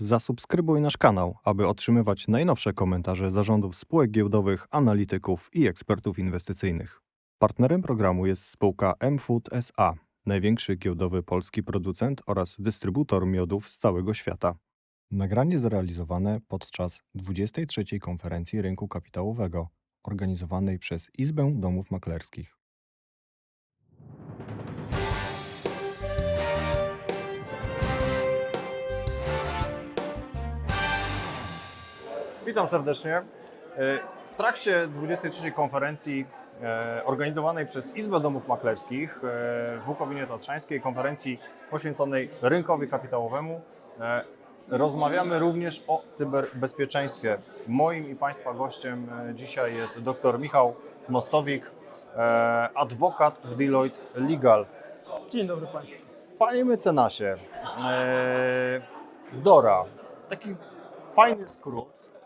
Zasubskrybuj nasz kanał, aby otrzymywać najnowsze komentarze zarządów spółek giełdowych, analityków i ekspertów inwestycyjnych. Partnerem programu jest spółka MFood SA, największy giełdowy polski producent oraz dystrybutor miodów z całego świata. Nagranie zrealizowane podczas 23. konferencji rynku kapitałowego, organizowanej przez Izbę Domów Maklerskich. Witam serdecznie. E, W trakcie 23. konferencji e, organizowanej przez Izbę Domów Maklerskich e, w Bukowinie Tatrzańskiej, konferencji poświęconej rynkowi kapitałowemu, rozmawiamy również o cyberbezpieczeństwie. Moim i Państwa gościem dzisiaj jest dr Michał Mostowik, adwokat w Deloitte Legal. Dzień dobry Państwu. Panie mecenasie, Dora, taki fajny skrót.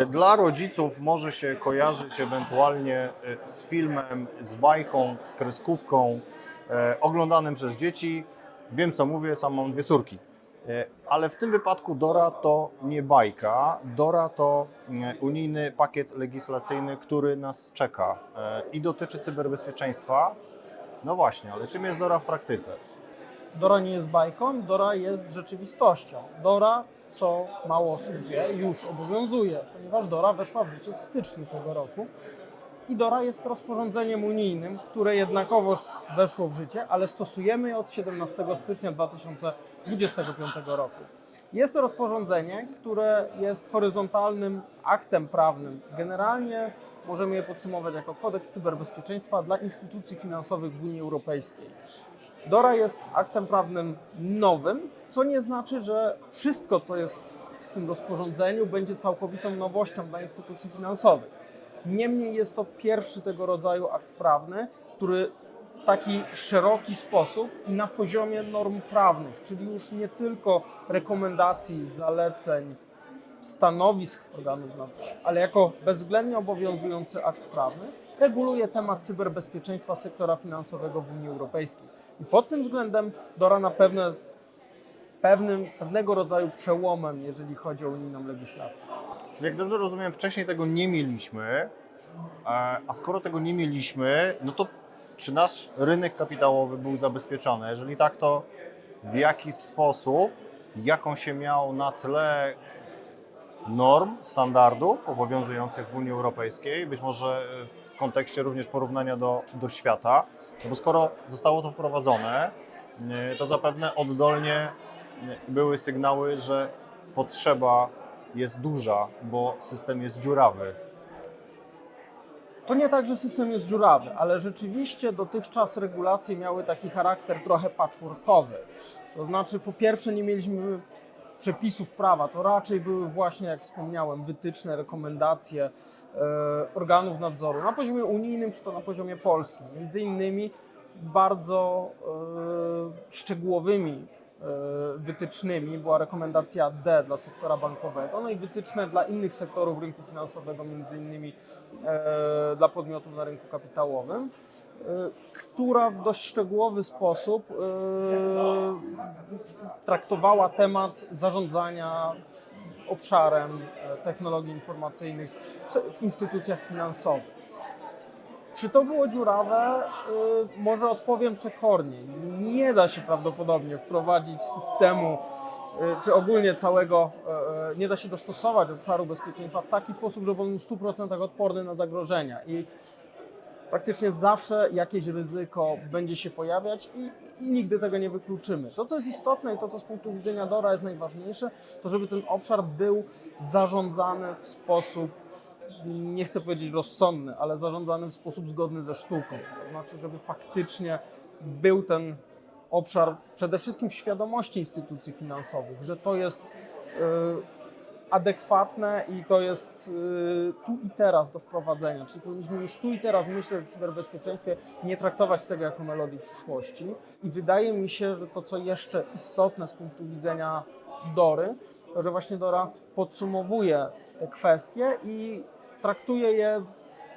E, Dla rodziców może się kojarzyć ewentualnie e, z filmem, z bajką, z kreskówką, e, oglądanym przez dzieci. Wiem co mówię, sam mam dwie córki. Ale w tym wypadku Dora to nie bajka. Dora to unijny pakiet legislacyjny, który nas czeka i dotyczy cyberbezpieczeństwa. No właśnie, ale czym jest Dora w praktyce? Dora nie jest bajką, Dora jest rzeczywistością. Dora, co mało osób wie, już obowiązuje, ponieważ Dora weszła w życie w styczniu tego roku. I Dora jest rozporządzeniem unijnym, które jednakowoż weszło w życie, ale stosujemy je od 17 stycznia 2025 roku. Jest to rozporządzenie, które jest horyzontalnym aktem prawnym. Generalnie możemy je podsumować jako kodeks cyberbezpieczeństwa dla instytucji finansowych w Unii Europejskiej. DORA jest aktem prawnym nowym, co nie znaczy, że wszystko, co jest w tym rozporządzeniu, będzie całkowitą nowością dla instytucji finansowych. Niemniej jest to pierwszy tego rodzaju akt prawny, który w taki szeroki sposób i na poziomie norm prawnych, czyli już nie tylko rekomendacji, zaleceń, stanowisk organów nadzoru, ale jako bezwzględnie obowiązujący akt prawny, reguluje temat cyberbezpieczeństwa sektora finansowego w Unii Europejskiej. I pod tym względem DORA na pewno jest pewnym, pewnego rodzaju przełomem, jeżeli chodzi o unijną legislację. Jak dobrze rozumiem, wcześniej tego nie mieliśmy, a skoro tego nie mieliśmy, no to czy nasz rynek kapitałowy był zabezpieczony? Jeżeli tak, to w jaki sposób, jaką się miał na tle norm, standardów obowiązujących w Unii Europejskiej, być może w kontekście również porównania do, do świata, no bo skoro zostało to wprowadzone, e, to zapewne oddolnie były sygnały, że potrzeba jest duża, bo system jest dziurawy. To nie tak, że system jest dziurawy, ale rzeczywiście dotychczas regulacje miały taki charakter trochę patchworkowy. To znaczy, po pierwsze, nie mieliśmy przepisów prawa, to raczej były właśnie, jak wspomniałem, wytyczne, rekomendacje e, organów nadzoru na poziomie unijnym czy to na poziomie polskim. Między innymi bardzo e, szczegółowymi wytycznymi była rekomendacja D dla sektora bankowego, no i wytyczne dla innych sektorów rynku finansowego, między innymi e, dla podmiotów na rynku kapitałowym, e, która w dość szczegółowy sposób e, traktowała temat zarządzania obszarem e, technologii informacyjnych w instytucjach finansowych. Czy to było dziurawe? Y, Może odpowiem przekornie. Nie da się prawdopodobnie wprowadzić systemu, y, czy ogólnie całego, y, nie da się dostosować obszaru bezpieczeństwa w taki sposób, żeby on był w 100% odporny na zagrożenia. I praktycznie zawsze jakieś ryzyko będzie się pojawiać i, i nigdy tego nie wykluczymy. To, co jest istotne i to, co z punktu widzenia DORA jest najważniejsze, to żeby ten obszar był zarządzany w sposób nie chcę powiedzieć rozsądny, ale zarządzany w sposób zgodny ze sztuką. To znaczy, żeby faktycznie był ten obszar przede wszystkim świadomości instytucji finansowych, że to jest y, adekwatne i to jest y, tu i teraz do wprowadzenia. Czyli powinniśmy już tu i teraz myśleć o cyberbezpieczeństwie, nie traktować tego jako melodii przyszłości. I wydaje mi się, że to, co jeszcze istotne z punktu widzenia Dory, to że właśnie Dora podsumowuje te kwestie i traktuje je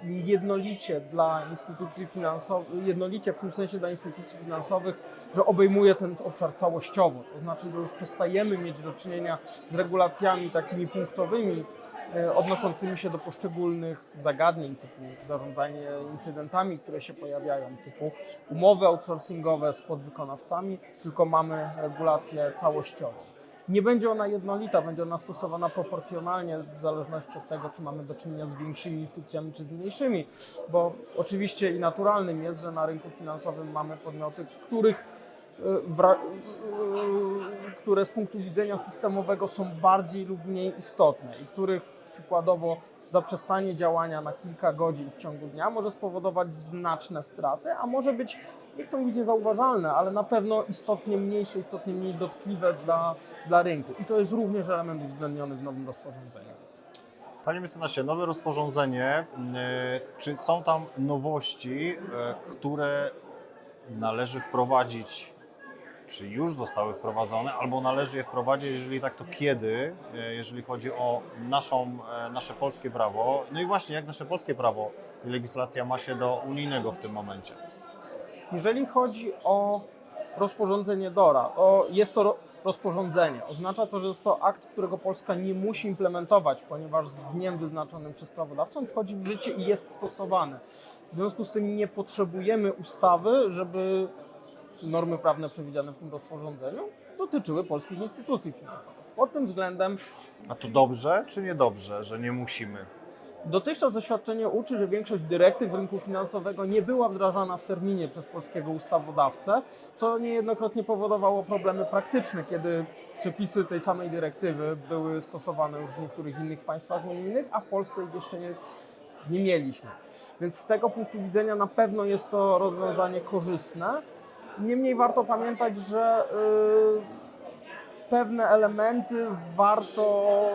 jednolicie dla instytucji finansowych, jednolicie w tym sensie dla instytucji finansowych, że obejmuje ten obszar całościowo. To znaczy, że już przestajemy mieć do czynienia z regulacjami takimi punktowymi, e, odnoszącymi się do poszczególnych zagadnień, typu zarządzanie incydentami, które się pojawiają, typu umowy outsourcingowe z podwykonawcami, tylko mamy regulację całościową. Nie będzie ona jednolita, będzie ona stosowana proporcjonalnie w zależności od tego, czy mamy do czynienia z większymi instytucjami, czy z mniejszymi, bo oczywiście i naturalnym jest, że na rynku finansowym mamy podmioty, których e, wra- e, które z punktu widzenia systemowego są bardziej lub mniej istotne i których przykładowo zaprzestanie działania na kilka godzin w ciągu dnia może spowodować znaczne straty, a może być, nie chcę mówić niezauważalne, ale na pewno istotnie mniejsze, istotnie mniej dotkliwe dla, dla rynku. I to jest również element uwzględniony w nowym rozporządzeniu. Panie mecenasie, nowe rozporządzenie, y, czy są tam nowości, y, które należy wprowadzić, czy już zostały wprowadzone, albo należy je wprowadzić, jeżeli tak, to kiedy, y, jeżeli chodzi o naszą, e, nasze polskie prawo, no i właśnie jak nasze polskie prawo i legislacja ma się do unijnego w tym momencie? Jeżeli chodzi o rozporządzenie DORA, to jest to ro- rozporządzenie. Oznacza to, że jest to akt, którego Polska nie musi implementować, ponieważ z dniem wyznaczonym przez prawodawcę wchodzi w życie i jest stosowany. W związku z tym nie potrzebujemy ustawy, żeby normy prawne przewidziane w tym rozporządzeniu dotyczyły polskich instytucji finansowych. Pod tym względem A to dobrze, czy niedobrze, że nie musimy? Dotychczas doświadczenie uczy, że większość dyrektyw rynku finansowego nie była wdrażana w terminie przez polskiego ustawodawcę, co niejednokrotnie powodowało problemy praktyczne, kiedy przepisy tej samej dyrektywy były stosowane już w niektórych innych państwach unijnych, a w Polsce ich jeszcze nie, nie mieliśmy. Więc z tego punktu widzenia na pewno jest to rozwiązanie korzystne. Niemniej warto pamiętać, że yy, pewne elementy warto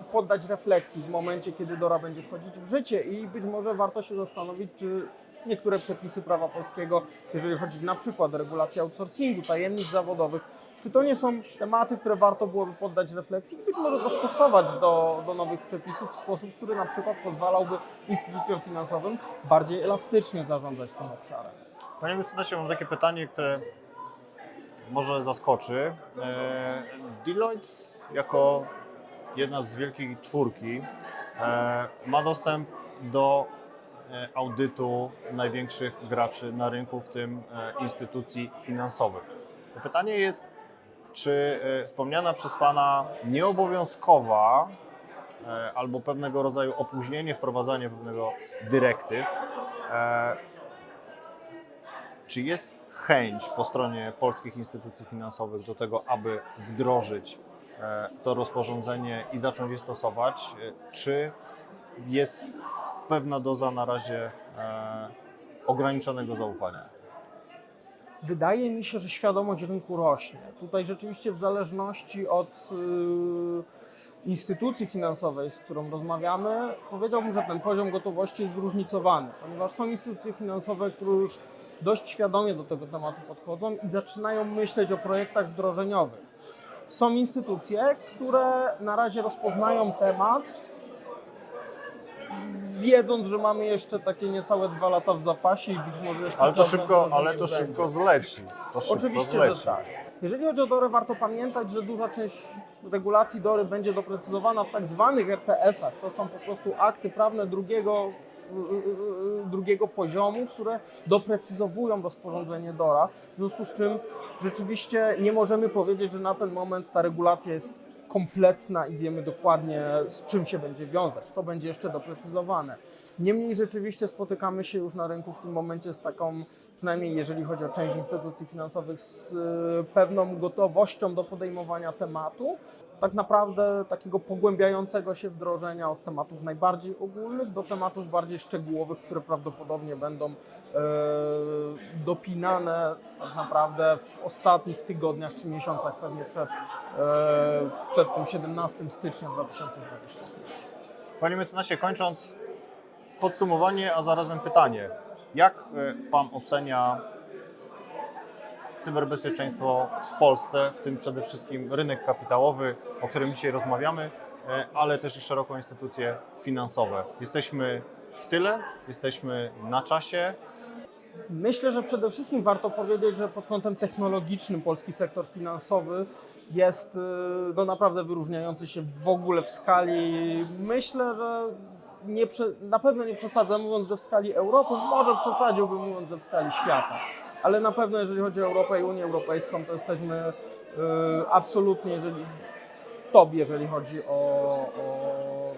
y, poddać refleksji w momencie, kiedy DORA będzie wchodzić w życie i być może warto się zastanowić, czy niektóre przepisy prawa polskiego, jeżeli chodzi na przykład o regulację outsourcingu, tajemnic zawodowych, czy to nie są tematy, które warto byłoby poddać refleksji i być może dostosować do, do nowych przepisów w sposób, który na przykład pozwalałby instytucjom finansowym bardziej elastycznie zarządzać tym obszarem. Panie mecenasie, mam takie pytanie, które może zaskoczy. E, Deloitte jako jedna z wielkiej czwórki e, ma dostęp do audytu największych graczy na rynku, w tym e, instytucji finansowych. To pytanie jest, czy e, wspomniana przez Pana nieobowiązkowa e, albo pewnego rodzaju opóźnienie wprowadzania pewnego dyrektyw e, czy jest chęć po stronie polskich instytucji finansowych do tego, aby wdrożyć e, to rozporządzenie i zacząć je stosować? E, Czy jest pewna doza na razie e, ograniczonego zaufania? Wydaje mi się, że świadomość rynku rośnie. Tutaj rzeczywiście w zależności od y, instytucji finansowej, z którą rozmawiamy, powiedziałbym, że ten poziom gotowości jest zróżnicowany, ponieważ są instytucje finansowe, które już dość świadomie do tego tematu podchodzą i zaczynają myśleć o projektach wdrożeniowych. Są instytucje, które na razie rozpoznają temat, wiedząc, że mamy jeszcze takie niecałe dwa lata w zapasie i być może jeszcze Ale to szybko, ale to będzie. szybko zleci. To szybko Oczywiście, zleci. że tak. Jeżeli chodzi o DORę, warto pamiętać, że duża część regulacji DORY będzie doprecyzowana w tak zwanych RTS-ach. To są po prostu akty prawne drugiego, yy, drugiego poziomu, które doprecyzowują rozporządzenie DORA. W związku z czym rzeczywiście nie możemy powiedzieć, że na ten moment ta regulacja jest kompletna i wiemy dokładnie z czym się będzie wiązać. To będzie jeszcze doprecyzowane. Niemniej rzeczywiście spotykamy się już na rynku w tym momencie z taką, przynajmniej jeżeli chodzi o część instytucji finansowych, z y, pewną gotowością do podejmowania tematu. Tak naprawdę takiego pogłębiającego się wdrożenia od tematów najbardziej ogólnych do tematów bardziej szczegółowych, które prawdopodobnie będą e, dopinane tak naprawdę w ostatnich tygodniach czy miesiącach pewnie przed, e, przed tym 17 stycznia 2020. Panie mecenasie, kończąc podsumowanie, a zarazem pytanie. Jak e, Pan ocenia cyberbezpieczeństwo w Polsce, w tym przede wszystkim rynek kapitałowy, o którym dzisiaj rozmawiamy, e, ale też i szeroko instytucje finansowe? Jesteśmy w tyle, jesteśmy na czasie. Myślę, że przede wszystkim warto powiedzieć, że pod kątem technologicznym polski sektor finansowy jest y, no, naprawdę wyróżniający się w ogóle w skali. Myślę, że nie na pewno nie przesadzam mówiąc, że w skali Europy, może przesadziłbym mówiąc, że w skali świata. Ale na pewno jeżeli chodzi o Europę i Unię Europejską, to jesteśmy y, absolutnie jeżeli, w top, jeżeli chodzi o, o,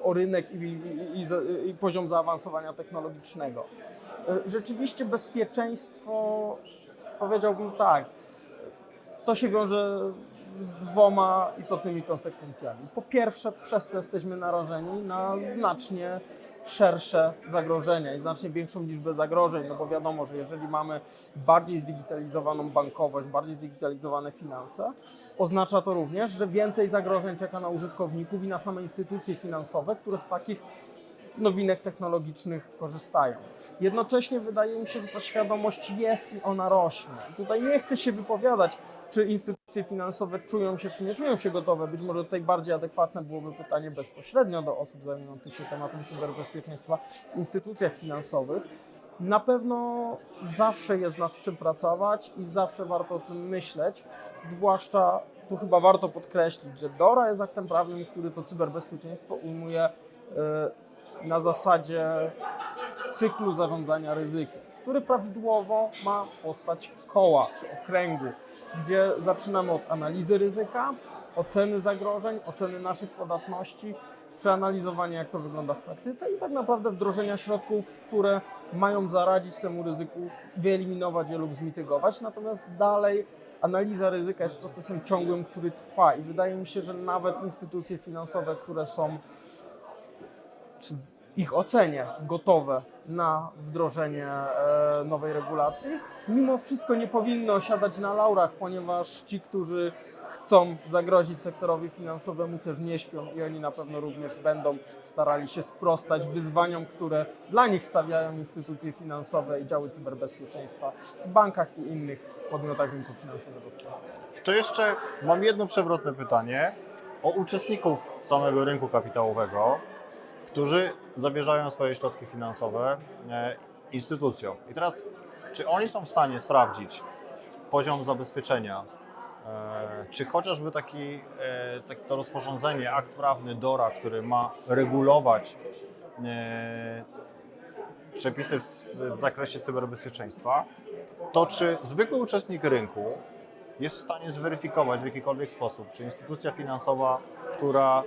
y, o rynek i, i, i, i poziom zaawansowania technologicznego. Y, Rzeczywiście bezpieczeństwo, powiedziałbym tak, to się wiąże z dwoma istotnymi konsekwencjami. Po pierwsze, przez to jesteśmy narażeni na znacznie szersze zagrożenia i znacznie większą liczbę zagrożeń, no bo wiadomo, że jeżeli mamy bardziej zdigitalizowaną bankowość, bardziej zdigitalizowane finanse, oznacza to również, że więcej zagrożeń czeka na użytkowników i na same instytucje finansowe, które z takich nowinek technologicznych korzystają. Jednocześnie wydaje mi się, że ta świadomość jest i ona rośnie. Tutaj nie chcę się wypowiadać, czy instytucje finansowe czują się, czy nie czują się gotowe. Być może tutaj bardziej adekwatne byłoby pytanie bezpośrednio do osób zajmujących się tematem cyberbezpieczeństwa w instytucjach finansowych. Na pewno zawsze jest nad czym pracować i zawsze warto o tym myśleć, zwłaszcza tu chyba warto podkreślić, że DORA jest aktem prawnym, który to cyberbezpieczeństwo ujmuje y, na zasadzie cyklu zarządzania ryzykiem, który prawidłowo ma postać koła czy okręgu, gdzie zaczynamy od analizy ryzyka, oceny zagrożeń, oceny naszych podatności, przeanalizowania jak to wygląda w praktyce i tak naprawdę wdrożenia środków, które mają zaradzić temu ryzyku, wyeliminować je lub zmitygować. Natomiast dalej analiza ryzyka jest procesem ciągłym, który trwa i wydaje mi się, że nawet instytucje finansowe, które są ich ocenie gotowe na wdrożenie e, nowej regulacji, mimo wszystko nie powinny osiadać na laurach, ponieważ ci, którzy chcą zagrozić sektorowi finansowemu też nie śpią i oni na pewno również będą starali się sprostać wyzwaniom, które dla nich stawiają instytucje finansowe i działy cyberbezpieczeństwa w bankach i innych podmiotach rynku finansowego w Polsce. To jeszcze mam jedno przewrotne pytanie o uczestników samego rynku kapitałowego, którzy zawierzają swoje środki finansowe e, instytucjom. I teraz, czy oni są w stanie sprawdzić poziom zabezpieczenia, e, czy chociażby taki, e, to rozporządzenie, akt prawny DORA, który ma regulować przepisy w, w zakresie cyberbezpieczeństwa, to czy zwykły uczestnik rynku jest w stanie zweryfikować w jakikolwiek sposób, czy instytucja finansowa, która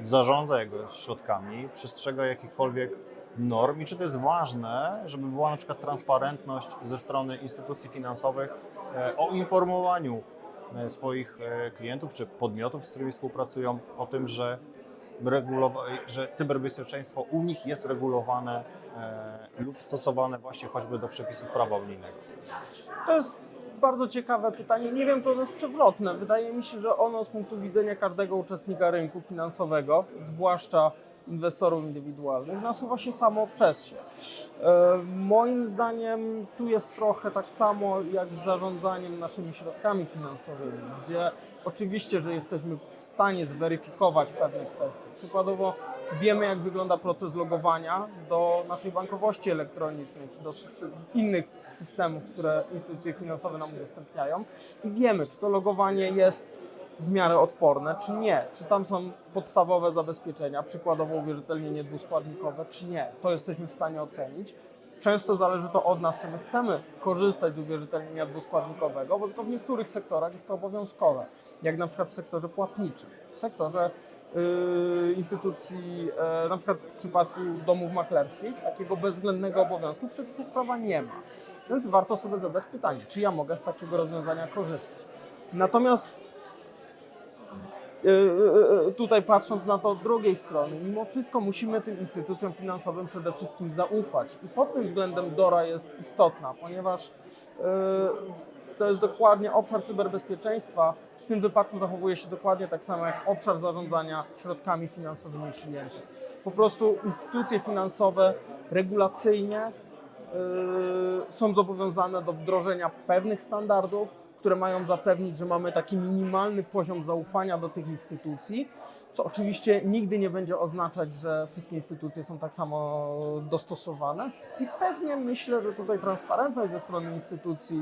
zarządza jego środkami, przestrzega jakichkolwiek norm i czy to jest ważne, żeby była na przykład transparentność ze strony instytucji finansowych e, o informowaniu e, swoich e, klientów czy podmiotów, z którymi współpracują o tym, że, że cyberbezpieczeństwo u nich jest regulowane lub stosowane właśnie choćby do przepisów prawa unijnego. To jest bardzo ciekawe pytanie. Nie wiem, czy ono jest przewrotne. Wydaje mi się, że ono z punktu widzenia każdego uczestnika rynku finansowego, zwłaszcza inwestorów indywidualnych, nasuwa się samo przez się. E, moim zdaniem tu jest trochę tak samo jak z zarządzaniem naszymi środkami finansowymi, gdzie oczywiście, że jesteśmy w stanie zweryfikować pewne kwestie. Przykładowo wiemy, jak wygląda proces logowania do naszej bankowości elektronicznej, czy do system, innych systemów, które instytucje finansowe nam udostępniają i wiemy, czy to logowanie jest w miarę odporne, czy nie. Czy tam są podstawowe zabezpieczenia, przykładowo uwierzytelnienie dwuskładnikowe, czy nie. To jesteśmy w stanie ocenić. Często zależy to od nas, czy my chcemy korzystać z uwierzytelnienia dwuskładnikowego, bo tylko w niektórych sektorach jest to obowiązkowe, jak na przykład w sektorze płatniczym, w sektorze instytucji, yy, na przykład w przypadku domów maklerskich, takiego bezwzględnego obowiązku w przepisach prawa nie ma. Więc warto sobie zadać pytanie, czy ja mogę z takiego rozwiązania korzystać. Natomiast yy, tutaj patrząc na to od drugiej strony, mimo wszystko musimy tym instytucjom finansowym przede wszystkim zaufać. I pod tym względem DORA jest istotna, ponieważ to jest dokładnie obszar cyberbezpieczeństwa. Tym wypadku zachowuje się dokładnie tak samo jak obszar zarządzania środkami finansowymi klientów. Po prostu instytucje finansowe regulacyjnie yy, są zobowiązane do wdrożenia pewnych standardów, które mają zapewnić, że mamy taki minimalny poziom zaufania do tych instytucji, co oczywiście nigdy nie będzie oznaczać, że wszystkie instytucje są tak samo dostosowane. I pewnie myślę, że tutaj transparentność ze strony instytucji,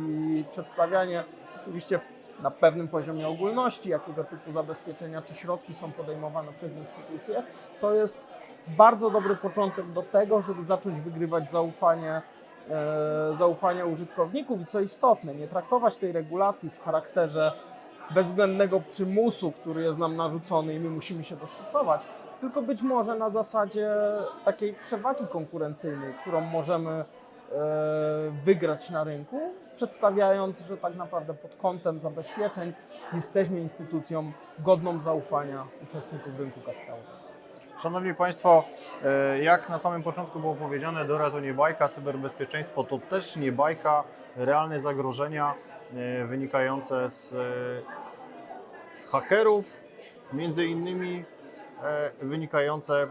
przedstawianie oczywiście na pewnym poziomie ogólności, jakiego typu zabezpieczenia czy środki są podejmowane przez instytucje, to jest bardzo dobry początek do tego, żeby zacząć wygrywać zaufanie, e, zaufanie użytkowników i co istotne, nie traktować tej regulacji w charakterze bezwzględnego przymusu, który jest nam narzucony i my musimy się dostosować, tylko być może na zasadzie takiej przewagi konkurencyjnej, którą możemy wygrać na rynku, przedstawiając, że tak naprawdę pod kątem zabezpieczeń jesteśmy instytucją godną zaufania uczestników rynku kapitałowego. Szanowni Państwo, e, jak na samym początku było powiedziane, DORA to nie bajka, cyberbezpieczeństwo to też nie bajka, realne zagrożenia e, wynikające z, e, z hakerów, między innymi e, wynikające e,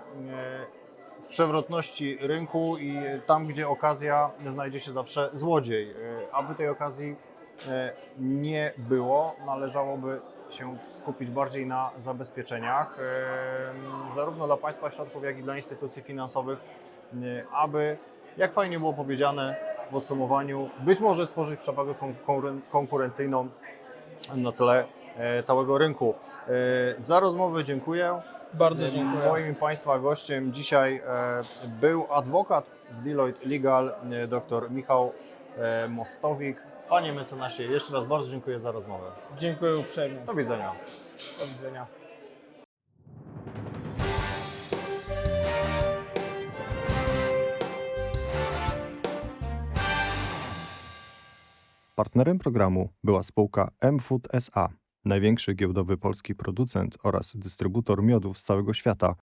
z przewrotności rynku i tam, gdzie okazja, znajdzie się zawsze złodziej. E, Aby tej okazji e, nie było, należałoby się skupić bardziej na zabezpieczeniach, e, zarówno dla państwa środków, jak i dla instytucji finansowych, aby, jak fajnie było powiedziane w podsumowaniu, być może stworzyć przewagę kon- konkuren- konkurencyjną na tle całego rynku. E, Za rozmowę dziękuję. Bardzo dziękuję. Moim Państwa gościem dzisiaj e, był adwokat w Deloitte Legal, e, dr Michał e, Mostowik. Panie mecenasie, jeszcze raz bardzo dziękuję za rozmowę. Dziękuję uprzejmie. Do widzenia. Do widzenia. Partnerem programu była spółka M-Food SA, największy giełdowy polski producent oraz dystrybutor miodów z całego świata,